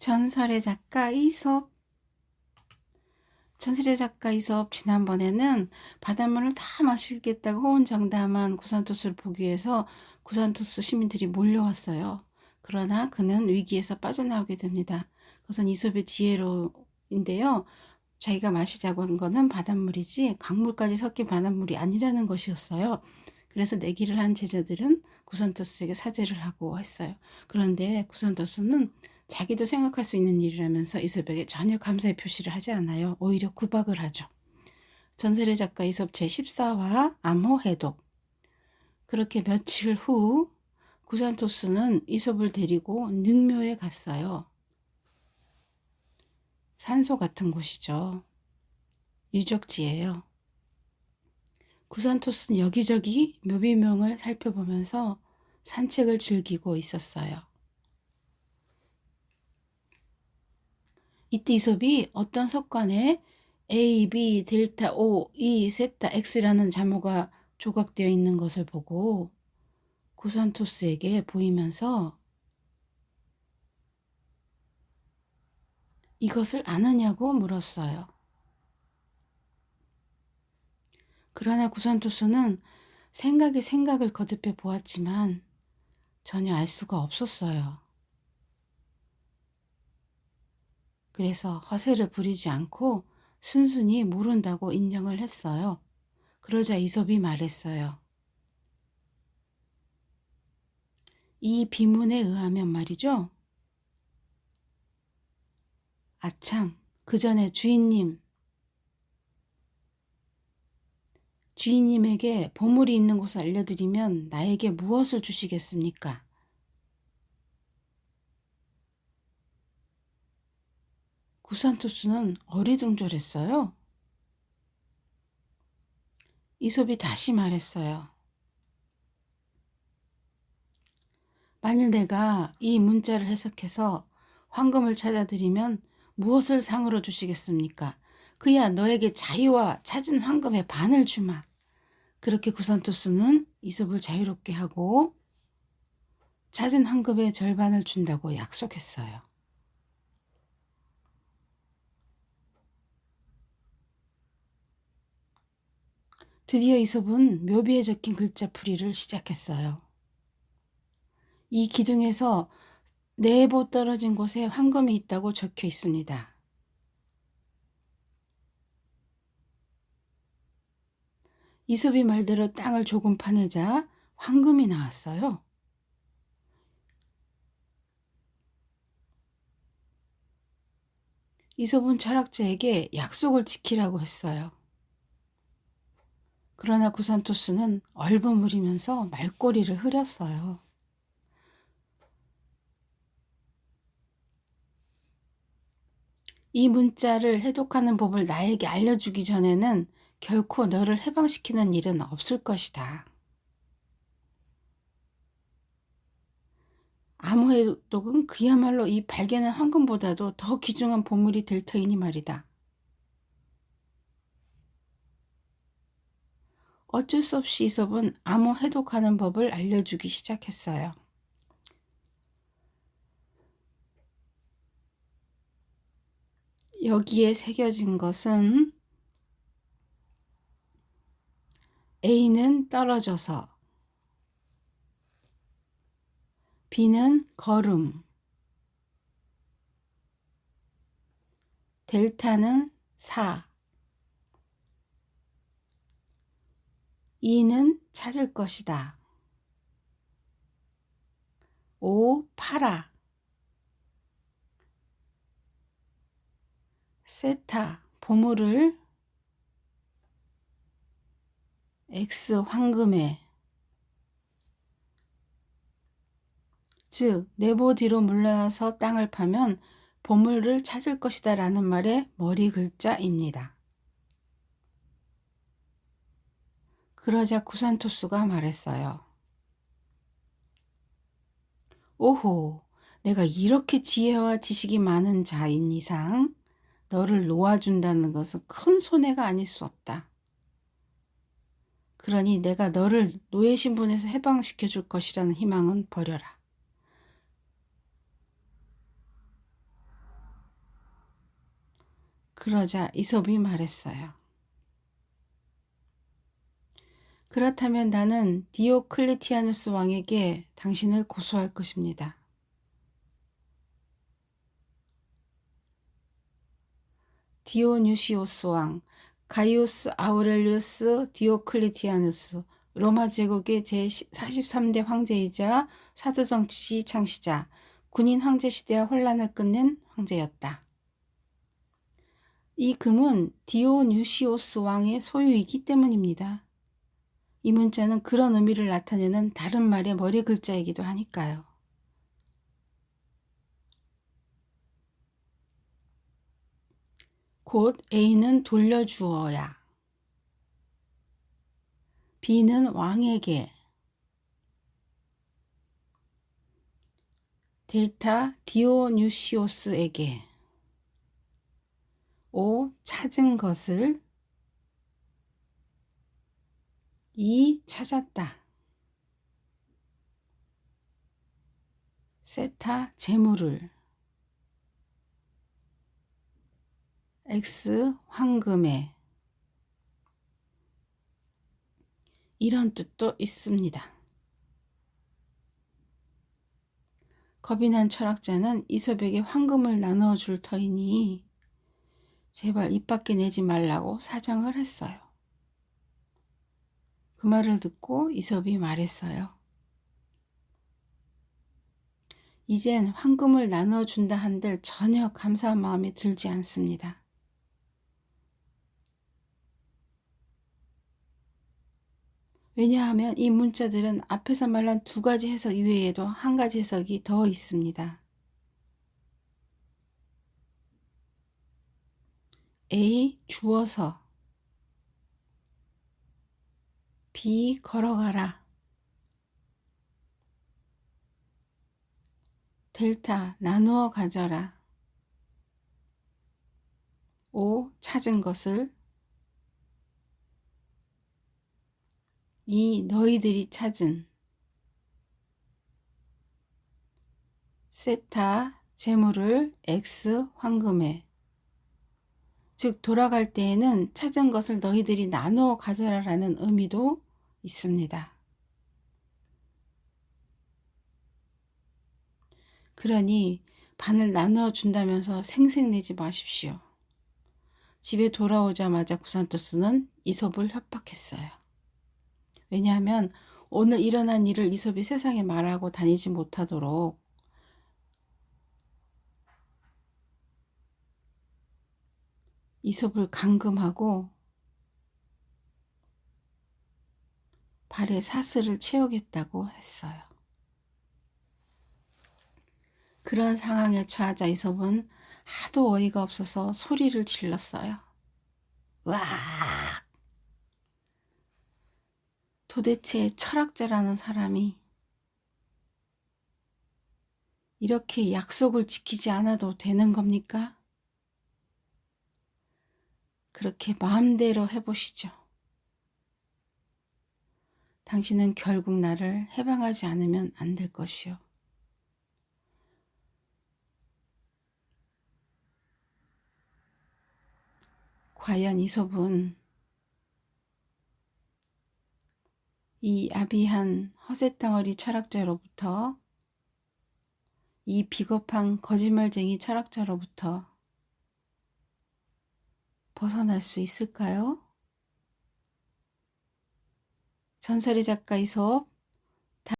전설의 작가 이솝 전설의 작가 이솝 지난번에는 바닷물을 다 마시겠다고 호언장담한 구산토스를 보기 위해서 구산토스 시민들이 몰려왔어요. 그러나 그는 위기에서 빠져나오게 됩니다. 그것은 이솝의 지혜로인데요. 자기가 마시자고 한 거는 바닷물이지 강물까지 섞인 바닷물이 아니라는 것이었어요. 그래서 내기를 한 제자들은 구산토스에게 사죄를 하고 했어요. 그런데 구산토스는 자기도 생각할 수 있는 일이라면서 이솝에게 전혀 감사의 표시를 하지 않아요. 오히려 구박을 하죠. 전설의 작가 이솝 제14화 암호 해독 그렇게 며칠 후 구산토스는 이솝을 데리고 능묘에 갔어요. 산소 같은 곳이죠. 유적지예요. 구산토스는 여기저기 묘비명을 살펴보면서 산책을 즐기고 있었어요. 이때 이솝이 어떤 석관에 A, B, 델타, O, E, 세타, X라는 자모가 조각되어 있는 것을 보고 구산토스에게 보이면서 이것을 아느냐고 물었어요. 그러나 구산토스는 생각에 생각을 거듭해 보았지만 전혀 알 수가 없었어요. 그래서 허세를 부리지 않고 순순히 모른다고 인정을 했어요. 그러자 이솝이 말했어요. 이 비문에 의하면 말이죠. 아참, 그 전에 주인님, 주인님에게 보물이 있는 곳을 알려드리면 나에게 무엇을 주시겠습니까? 구산토스는 어리둥절했어요. 이솝이 다시 말했어요. 만일 내가 이 문자를 해석해서 황금을 찾아드리면 무엇을 상으로 주시겠습니까? 그야 너에게 자유와 찾은 황금의 반을 주마. 그렇게 구산토스는 이솝을 자유롭게 하고 찾은 황금의 절반을 준다고 약속했어요. 드디어 이솝은 묘비에 적힌 글자풀이를 시작했어요. 이 기둥에서 네보 떨어진 곳에 황금이 있다고 적혀 있습니다. 이솝이 말대로 땅을 조금 파내자 황금이 나왔어요. 이솝은 철학자에게 약속을 지키라고 했어요. 그러나 구산토스는 얼버무리면서 말꼬리를 흐렸어요. 이 문자를 해독하는 법을 나에게 알려주기 전에는 결코 너를 해방시키는 일은 없을 것이다. 암호 해독은 그야말로 이 발견한 황금보다도 더 귀중한 보물이 될 터이니 말이다. 어쩔 수 없이 이솝은 암호 해독하는 법을 알려주기 시작했어요. 여기에 새겨진 것은 A는 떨어져서 B는 걸음 델타는 4 2는 찾을 것이다. 5. 팔아 세타 보물을 X 황금에 즉 내보 뒤로 물러나서 땅을 파면 보물을 찾을 것이다 라는 말의 머리 글자입니다. 그러자 구산토스가 말했어요. 오호, 내가 이렇게 지혜와 지식이 많은 자인 이상 너를 놓아준다는 것은 큰 손해가 아닐 수 없다. 그러니 내가 너를 노예 신분에서 해방시켜 줄 것이라는 희망은 버려라. 그러자 이솝이 말했어요. 그렇다면 나는 디오클리티아누스 왕에게 당신을 고소할 것입니다. 디오뉴시오스 왕, 가이오스 아우렐리우스 디오클리티아누스, 로마 제국의 제43대 황제이자 사도정치 창시자, 군인 황제 시대와 혼란을 끝낸 황제였다. 이 금은 디오뉴시오스 왕의 소유이기 때문입니다. 이 문자는 그런 의미를 나타내는 다른 말의 머리 글자이기도 하니까요. 곧 A는 돌려주어야. B는 왕에게. 델타 디오뉴시오스에게. O 찾은 것을 이 찾았다. 세타 재물을 X 황금에 이런 뜻도 있습니다. 겁이 난 철학자는 이솝에게 황금을 나누어 줄 터이니 제발 입 밖에 내지 말라고 사정을 했어요. 그 말을 듣고 이솝이 말했어요. 이젠 황금을 나눠준다 한들 전혀 감사한 마음이 들지 않습니다. 왜냐하면 이 문자들은 앞에서 말한 두 가지 해석 이외에도 한 가지 해석이 더 있습니다. A. 주어서 B. 걸어가라. 델타 나누어 가져라. O. 찾은 것을 이 너희들이 찾은 세타 재물을 X 황금에 즉 돌아갈 때에는 찾은 것을 너희들이 나누어 가져라라는 의미도 있습니다. 그러니 반을 나누어 준다면서 생색내지 마십시오. 집에 돌아오자마자 구산토스는 이솝을 협박했어요. 왜냐하면 오늘 일어난 일을 이솝이 세상에 말하고 다니지 못하도록 이솝을 감금하고 발에 사슬을 채우겠다고 했어요. 그런 상황에 처하자 이솝은 하도 어이가 없어서 소리를 질렀어요. 와! 도대체 철학자라는 사람이 이렇게 약속을 지키지 않아도 되는 겁니까? 그렇게 마음대로 해보시죠. 당신은 결국 나를 해방하지 않으면 안 될 것이요. 과연 이솝은 이 아비한 허세덩어리 철학자로부터 이 비겁한 거짓말쟁이 철학자로부터 벗어날 수 있을까요? 전설의 작가 이솝